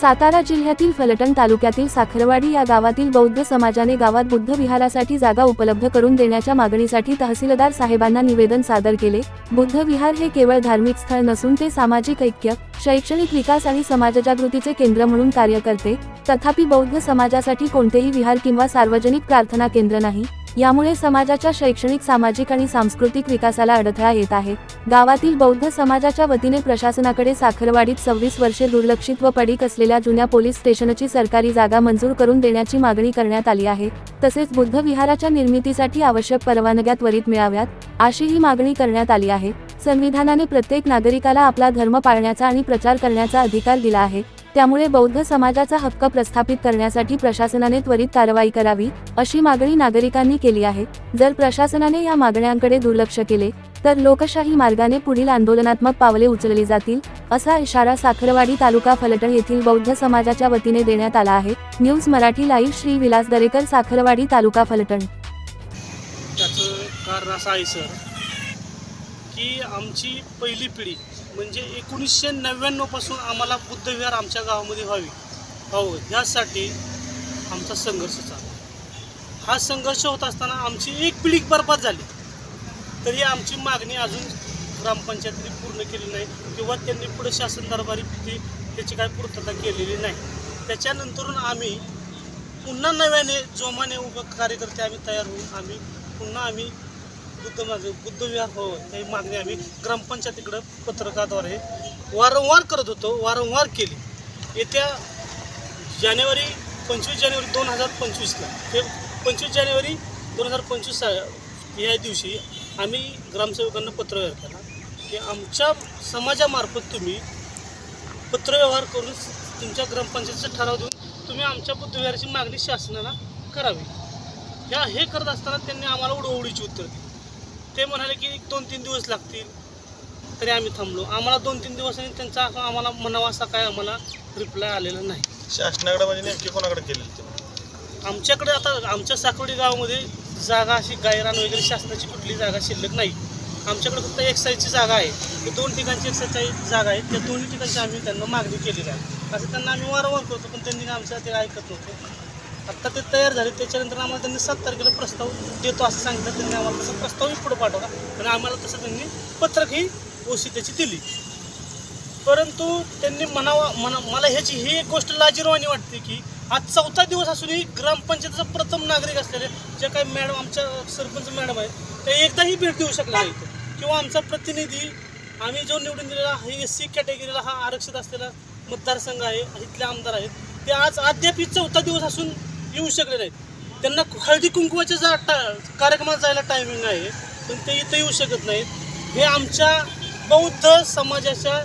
सातारा जिल्ह्यातील फलटण तालुक्यातील साखरवाडी या गावातील बौद्ध समाजाने गावात बुद्ध विहारासाठी जागा उपलब्ध करून देण्याच्या मागणीसाठी तहसीलदार साहेबांना निवेदन सादर केले. बुद्ध विहार हे केवळ धार्मिक स्थळ नसून ते सामाजिक ऐक्य शैक्षणिक विकास आणि समाजजागृतीचे केंद्र म्हणून कार्य करते. तथापि बौद्ध समाजासाठी कोणतेही विहार किंवा सार्वजनिक प्रार्थना केंद्र नाही. यामुळे समाजाच्या शैक्षणिक सामाजिक आणि सांस्कृतिक विकासाला अडथळा येत आहे. गावातील बौद्ध समाजाच्या वतीने प्रशासनाकडे साखरवाडीत सव्वीस वर्षे दुर्लक्षित व पडीक असलेल्या जुन्या पोलीस स्टेशनची सरकारी जागा मंजूर करून देण्याची मागणी करण्यात आली आहे. तसेच बुद्ध विहाराच्या निर्मितीसाठी आवश्यक परवानग्या त्वरित मिळाव्यात अशी ही मागणी करण्यात आली आहे. संविधानाने प्रत्येक नागरिकाला आपला धर्म पाळण्याचा आणि प्रचार करण्याचा अधिकार दिला आहे. त्यामुळे बौद्ध समाजाचा हक्क प्रस्थापित करण्यासाठी प्रशासनाने त्वरित कारवाई करावी अशी मागणी नागरिकांनी केली आहे. जर प्रशासनाने या मागण्यांकडे दुर्लक्ष केले तर लोकशाही मार्गाने पुढील आंदोलनात्मक पावले उचलली जातील असा इशारा साखरवाडी तालुका फलटण येथील बौद्ध समाजाच्या वतीने देण्यात आला आहे. News Marathi live Shri Vilas Darekar Sakharwadi taluka Phaltan. त्याचं कारण असं आहे सर. की आमची पहिली पिढी म्हणजे एकोणीसशे नव्याण्णवपासून आम्हाला बुद्धविहार आमच्या गावामध्ये व्हावी. हो, व्हावं यासाठी आमचा संघर्ष चालू हा संघर्ष होत असताना आमची एक पिढी बरबाद झाली. तरी आमची मागणी अजून ग्रामपंचायतीने पूर्ण केली नाही किंवा त्यांनी पुढे शासन दरबारी ती त्याची काय पूर्तता केलेली नाही. त्याच्यानंतरून आम्ही पुन्हा नव्याने जोमाने उभं कार्यकर्ते आम्ही तयार होऊन आम्ही पुन्हा आम्ही बुद्ध माझं बुद्ध विहार हो ही मागणी आम्ही ग्रामपंचायतीकडं पत्रकाद्वारे वारंवार करत होतो वारंवार केली. येत्या जानेवारी पंचवीस जानेवारी दोन हजार पंचवीसला हे पंचवीस जानेवारी दोन हजार पंचवीस या दिवशी आम्ही ग्रामसेवकांना पत्रव्यवहार केला की आमच्या समाजामार्फत तुम्ही पत्रव्यवहार करून तुमच्या ग्रामपंचायतीचा ठराव देऊन तुम्ही आमच्या बुद्धविहाराची मागणी शासनाला करावी. या हे करत असताना त्यांनी आम्हाला उडवडीची उत्तर दिली. ते म्हणाले की एक दोन तीन दिवस लागतील. तरी आम्ही थांबलो. आम्हाला दोन तीन दिवसांनी त्यांचा आम्हाला म्हणावा असा काय आम्हाला रिप्लाय आलेला नाही. शासनाकडे म्हणजे नेमकी कोणाकडे केलेली ते? आमच्याकडे आता आमच्या साकोडी गावामध्ये जागा अशी गायरान वगैरे शासनाची कुठली जागा शिल्लक नाही. आमच्याकडे फक्त एक साईजची जागा आहे. दोन ठिकाणची एक साईजची जागा आहे. त्या दोन्ही ठिकाणची आम्ही त्यांना मागणी केलेली आहे. असं त्यांना आम्ही वारंवार करतो पण त्यांनी आमच्या ते ऐकत नव्हते. आत्ता ते तयार झाले त्याच्यानंतर आम्हाला त्यांनी सात तारखेला प्रस्ताव देतो असं सांगितलं. त्यांनी आम्हाला तसा प्रस्तावही पुढे पाठवला. आणि आम्हाला तसं त्यांनी पत्रकही ओसी त्याची दिली. परंतु त्यांनी म्हणावा मना मला ह्याची ही एक गोष्ट लाजीरवाणी वाटते की आज चौथा दिवस असूनही ग्रामपंचायतीचा प्रथम नागरिक असलेले जे काही मॅडम आमच्या सरपंच मॅडम आहेत ते एकदाही भेट देऊ शकला नाही किंवा आमचा प्रतिनिधी आम्ही जो निवडून दिलेला हे एस सी कॅटेगरीला हा आरक्षित असलेला मतदारसंघ आहे इथले आमदार आहेत ते आज अद्याप चौथा दिवस असून येऊ शकले नाहीत. त्यांना हळदी कुंकवाच्या जा टा कार्यक्रमात जायला टायमिंग आहे पण ते इथं येऊ शकत नाहीत. हे आमच्या बौद्ध समाजाच्या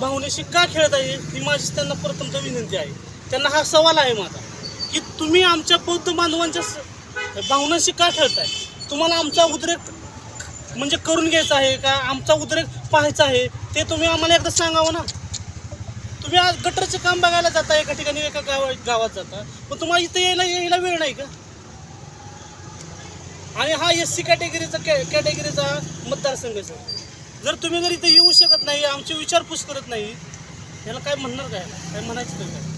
भावनेशी का खेळत आहे ही माझी त्यांना प्रथमतः विनंती आहे. त्यांना हा सवाल आहे माझा की तुम्ही आमच्या बौद्ध बांधवांच्या भावनांशी का खेळताय? तुम्हाला आमचा उद्रेक म्हणजे करून घ्यायचा आहे का? आमचा उद्रेक पाहायचा आहे ते तुम्ही आम्हाला एकदा सांगावं ना? तुम्ही आज गटरचं काम बघायला जाता एका ठिकाणी एका गावा गावात जाता. पण तुम्हाला इथं यायला यायला वेळ नाही का? आणि हा एस सी कॅटेगरीचा कॅ कॅटेगरीचा मतदारसंघ सर जर तुम्ही जर इथं येऊ शकत नाही आमची विचारपूस करत नाही याला काय म्हणणार काय काय म्हणायचं काय